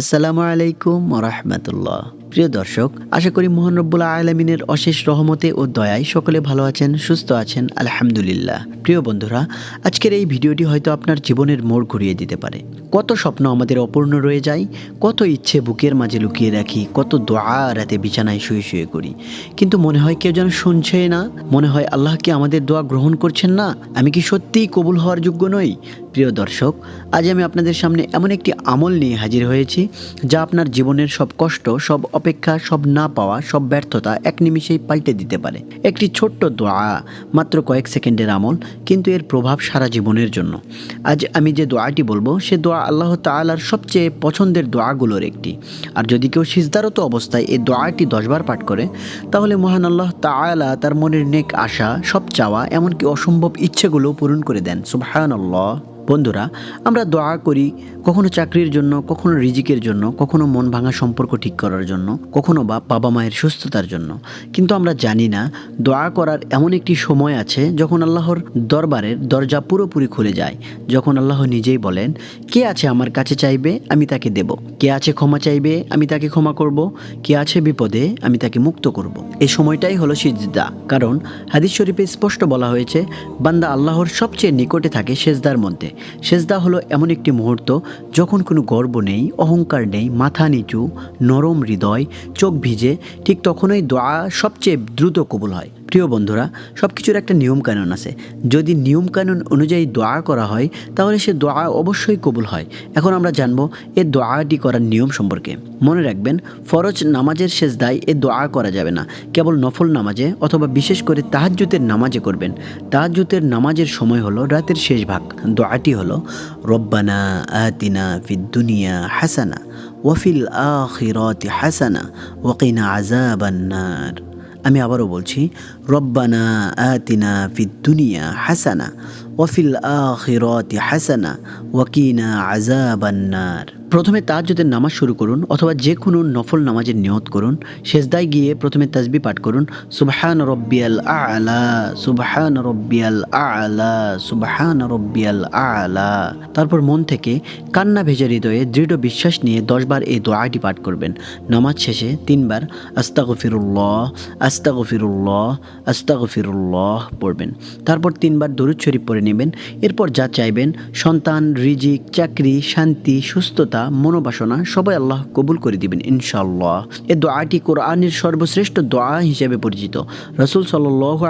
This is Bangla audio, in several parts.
আসসালামু আলাইকুম রহমতুল্লাহ। প্রিয় দর্শক, আশা করি মোহন রব্বুল্লাহ আলমিনের অশেষ রহমতে ও দয়ায় সকলে ভালো আছেন, সুস্থ আছেন, আলহামদুলিল্লাহ। প্রিয় বন্ধুরা, আজকের এই ভিডিওটি হয়তো আপনার জীবনের মোড় ঘুরিয়ে দিতে পারে। কত স্বপ্ন আমাদের অপূর্ণ রয়ে যায়, কত ইচ্ছে বুকের মাঝে লুকিয়ে রাখি, কত দোয়া রাতে বিছানায় শুয়ে শুয়ে করি। কিন্তু মনে হয় কেউ যেন শুনছে না? মনে হয় আল্লাহ কি আমাদের দোয়া গ্রহণ করছেন না? আমি কি সত্যিই কবুল হওয়ার যোগ্য নই? প্রিয় দর্শক, আজ আমি আপনাদের সামনে এমন একটি আমল নিয়ে হাজির হয়েছি, যা আপনার জীবনের সব কষ্ট, সব অপেক্ষা, সব না পাওয়া, সব ব্যর্থতা এক নিমিষেই পাল্টে দিতে পারে। একটি ছোট্ট দোয়া, মাত্র কয়েক সেকেন্ডের আমল, কিন্তু এর প্রভাব সারা জীবনের জন্য। আজ আমি যে দোয়াটি বলব, সে দোয়া আল্লাহ তাআলার সবচেয়ে পছন্দের দোয়াগুলোর একটি। আর যদি কেউ সিজদারত অবস্থায় এই দোয়াটি দশবার পাঠ করে, তাহলে মহান আল্লাহ তাআলা তার মনের নেক আশা, সব চাওয়া, এমনকি অসম্ভব ইচ্ছেগুলো পূরণ করে দেন। আল্লাহ বন্ধুরা, আমরা দোয়া করি কখনো চাকরির জন্য, কখনো রিজিকের জন্য, কখনো মন ভাঙা সম্পর্ক ঠিক করার জন্য, কখনো বা বাবা মায়ের সুস্থতার জন্য। কিন্তু আমরা জানি না, দোয়া করার এমন একটি সময় আছে যখন আল্লাহর দরবারের দরজা পুরোপুরি খুলে যায়। যখন আল্লাহ নিজেই বলেন, কে আছে আমার কাছে চাইবে? আমি তাকে দেব। কে আছে ক্ষমা চাইবে, আমি তাকে ক্ষমা করব। কে আছে বিপদে, আমি তাকে মুক্ত করব। এই সময়টাই হলো সিজদা। কারণ হাদিস শরীফে স্পষ্ট বলা হয়েছে, বান্দা আল্লাহর সবচেয়ে নিকটে থাকে সেজদার মধ্যে। সেজদা হলো এমন একটি মুহূর্ত যখন কোনো গর্ব নেই, অহংকার নেই, মাথা নিচু, নরম হৃদয়, চোখ ভিজে, ঠিক তখনই দোয়া সবচেয়ে দ্রুত কবুল হয়। প্রিয় বন্ধুরা সব কিছুর একটা নিয়মকানুন আছে। যদি নিয়মকানুন অনুযায়ী দোয়া করা হয়, তাহলে সে দোয়া অবশ্যই কবুল হয়। এখন আমরা জানব, এ দোয়াটি করার নিয়ম সম্পর্কে। মনে রাখবেন, ফরজ নামাজের শেষদায় এ দোয়া করা যাবে না। কেবল নফল নামাজে অথবা বিশেষ করে তাহাজ্জুতের নামাজে করবেন। তাহাজ্জুতের নামাজের সময় হলো রাতের শেষ ভাগ। দোয়াটি হলো, রব্বানা আতিনা ফিদ দুনিয়া হাসানা ওয়াফিল আখিরাতি হাসানা ওয়াকিনা আজাবান্নার আমি আবারও বলছি রব্বানা আতিনা ফিদ দুনিয়া হাসানা। ওয়াফিল আখিরাতি হাসানা ওয়াকিনা আজাবান্নার প্রথমে তাহাজ্জুদের নামাজ শুরু করুন অথবা যে কোনো নফল নামাজের নিয়ত করুন শেষদায় গিয়ে প্রথমে তাজবি পাঠ করুন, সুবহান রব্বিয়াল আলা, সুবহান রব্বিয়াল আলা, সুবহান রব্বিয়াল আলা। তারপর মন থেকে কান্না ভেজে হৃদয়ে দৃঢ় বিশ্বাস নিয়ে দশবার এই দোয়াটি পাঠ করবেন। নামাজ শেষে তিনবার আস্তাগফিরুল্লাহ আস্তাগফিরুল্লাহ আস্তাগফিরুল্লাহ পড়বেন। তারপর তিনবার দরুদ শরীফ পড়ে নেবেন। এরপর যা চাইবেন, সন্তান, রিজিক, চাকরি, শান্তি, সুস্থতা, মনোবাসনা, সবাই আল্লাহ কবুল করে দিবেন ইনশাল্লাহ এ দোয়াটি কোরআনের সর্বশ্রেষ্ঠ দোয়া হিসেবে পরিচিত। রসুল সাল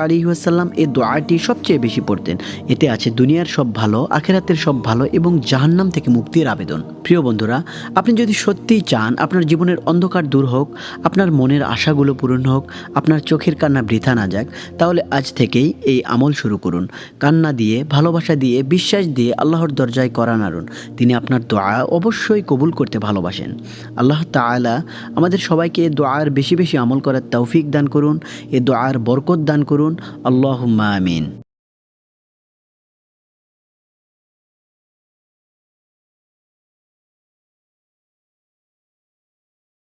আলী ওয়াসাল্লাম এই দোয়াটি সবচেয়ে বেশি পড়তেন। এতে আছে দুনিয়ার সব ভালো, আখেরাতের সব ভালো এবং জাহান্নাম থেকে মুক্তির আবেদন। প্রিয় বন্ধুরা, আপনি যদি সত্যিই চান আপনার জীবনের অন্ধকার দূর হোক, আপনার মনের আশাগুলো পূরণ হোক, আপনার চোখের কান্না বৃথা না যাক, তাহলে আজ থেকেই এই আমল শুরু করুন। কান্না দিয়ে ভালোবাসা দিয়ে, বিশ্বাস দিয়ে আল্লাহর দরজায় করা নারুন। তিনি আপনার দোয়া অবশ্যই কবুল করতে ভালোবাসেন। আল্লাহ তালা আমাদের সবাইকে দোয়ার বেশি বেশি আমল করার তৌফিক দান করুন এ দোয়ার বরকত দান করুন। আল্লাহ আমিন।